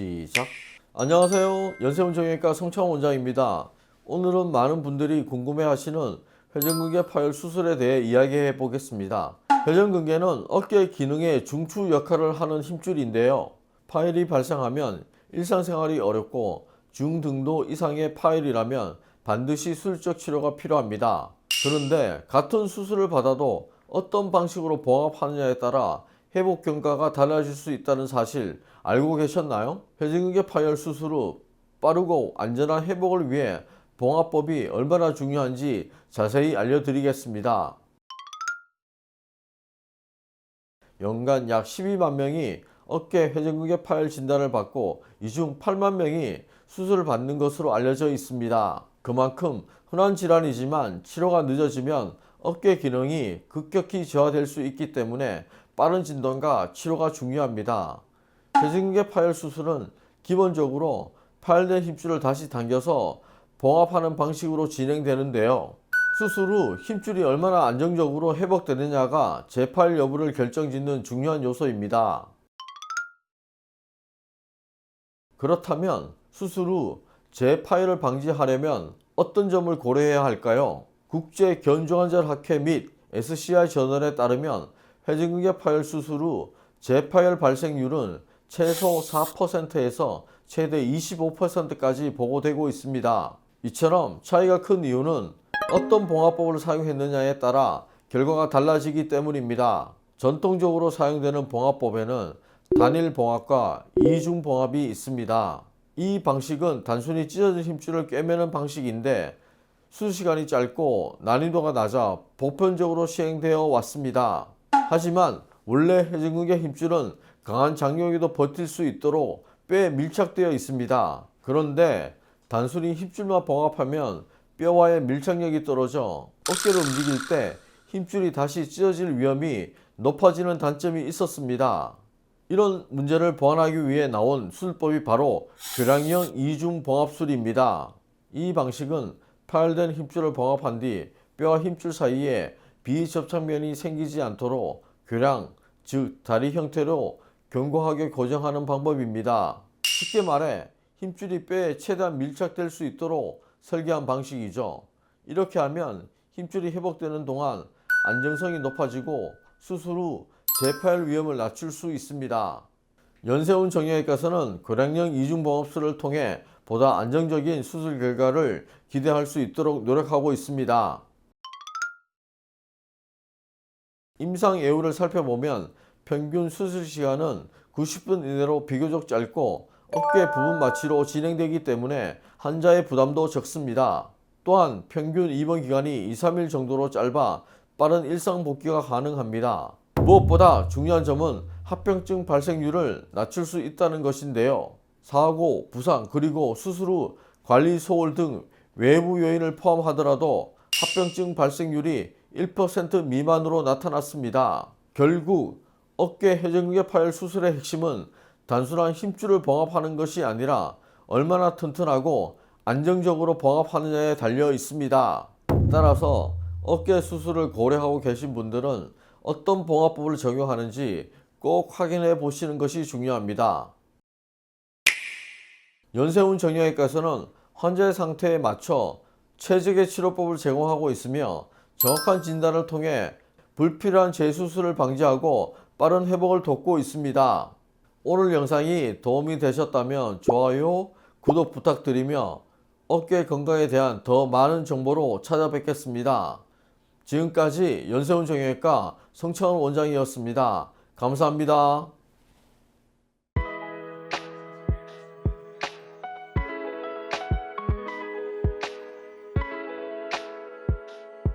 시작. 안녕하세요. 연세훈 정형외과 성창원 원장입니다. 오늘은 많은 분들이 궁금해하시는 회전근개 파열 수술에 대해 이야기해 보겠습니다. 회전근개는 어깨 기능의 중추 역할을 하는 힘줄인데요. 파열이 발생하면 일상생활이 어렵고 중등도 이상의 파열이라면 반드시 수술적 치료가 필요합니다. 그런데 같은 수술을 받아도 어떤 방식으로 봉합하느냐에 따라 회복 경과가 달라질 수 있다는 사실 알고 계셨나요? 회전근개 파열 수술 후 빠르고 안전한 회복을 위해 봉합법이 얼마나 중요한지 자세히 알려드리겠습니다. 연간 약 12만 명이 어깨 회전근개 파열 진단을 받고 이 중 8만 명이 수술을 받는 것으로 알려져 있습니다. 그만큼 흔한 질환이지만 치료가 늦어지면 어깨 기능이 급격히 저하될 수 있기 때문에 빠른 진단과 치료가 중요합니다. 회전근개 파열 수술은 기본적으로 파열된 힘줄을 다시 당겨서 봉합하는 방식으로 진행되는데요. 수술 후 힘줄이 얼마나 안정적으로 회복되느냐가 재파열 여부를 결정짓는 중요한 요소입니다. 그렇다면 수술 후 재파열을 방지하려면 어떤 점을 고려해야 할까요? 국제 견종환자 학회 및 SCI 저널에 따르면 회전근개 파열 수술 후 재파열 발생률은 최소 4%에서 최대 25%까지 보고되고 있습니다. 이처럼 차이가 큰 이유는 어떤 봉합법을 사용했느냐에 따라 결과가 달라지기 때문입니다. 전통적으로 사용되는 봉합법에는 단일 봉합과 이중 봉합이 있습니다. 이 방식은 단순히 찢어진 힘줄을 꿰매는 방식인데 수술 시간이 짧고 난이도가 낮아 보편적으로 시행되어 왔습니다. 하지만 원래 회전근개 힘줄은 강한 장력에도 버틸 수 있도록 뼈에 밀착되어 있습니다. 그런데 단순히 힘줄만 봉합하면 뼈와의 밀착력이 떨어져 어깨를 움직일 때 힘줄이 다시 찢어질 위험이 높아지는 단점이 있었습니다. 이런 문제를 보완하기 위해 나온 수술법이 바로 교량형 이중 봉합술입니다. 이 방식은 파열된 힘줄을 봉합한 뒤 뼈와 힘줄 사이에 비접착면이 생기지 않도록 교량, 즉 다리 형태로 견고하게 고정하는 방법입니다. 쉽게 말해 힘줄이 뼈에 최대한 밀착될 수 있도록 설계한 방식이죠. 이렇게 하면 힘줄이 회복되는 동안 안정성이 높아지고 수술 후 재파열 위험을 낮출 수 있습니다. 연세훈 정형외과에서는 고량형 이중봉합술을 통해 보다 안정적인 수술 결과를 기대할 수 있도록 노력하고 있습니다. 임상 예후를 살펴보면 평균 수술 시간은 90분 이내로 비교적 짧고 어깨 부분 마취로 진행되기 때문에 환자의 부담도 적습니다. 또한 평균 입원 기간이 2, 3일 정도로 짧아 빠른 일상 복귀가 가능합니다. 무엇보다 중요한 점은 합병증 발생률을 낮출 수 있다는 것인데요. 사고, 부상, 그리고 수술 후 관리 소홀 등 외부 요인을 포함하더라도 합병증 발생률이 1% 미만으로 나타났습니다. 결국 어깨 회전근개 파열 수술의 핵심은 단순한 힘줄을 봉합하는 것이 아니라 얼마나 튼튼하고 안정적으로 봉합하느냐에 달려 있습니다. 따라서 어깨 수술을 고려하고 계신 분들은 어떤 봉합법을 적용하는지 꼭 확인해 보시는 것이 중요합니다. 연세훈 정형외과에서는 환자의 상태에 맞춰 최적의 치료법을 제공하고 있으며 정확한 진단을 통해 불필요한 재수술을 방지하고 빠른 회복을 돕고 있습니다. 오늘 영상이 도움이 되셨다면 좋아요, 구독 부탁드리며 어깨 건강에 대한 더 많은 정보로 찾아뵙겠습니다. 지금까지 연세훈 정형외과 성창원 원장이었습니다. 감사합니다.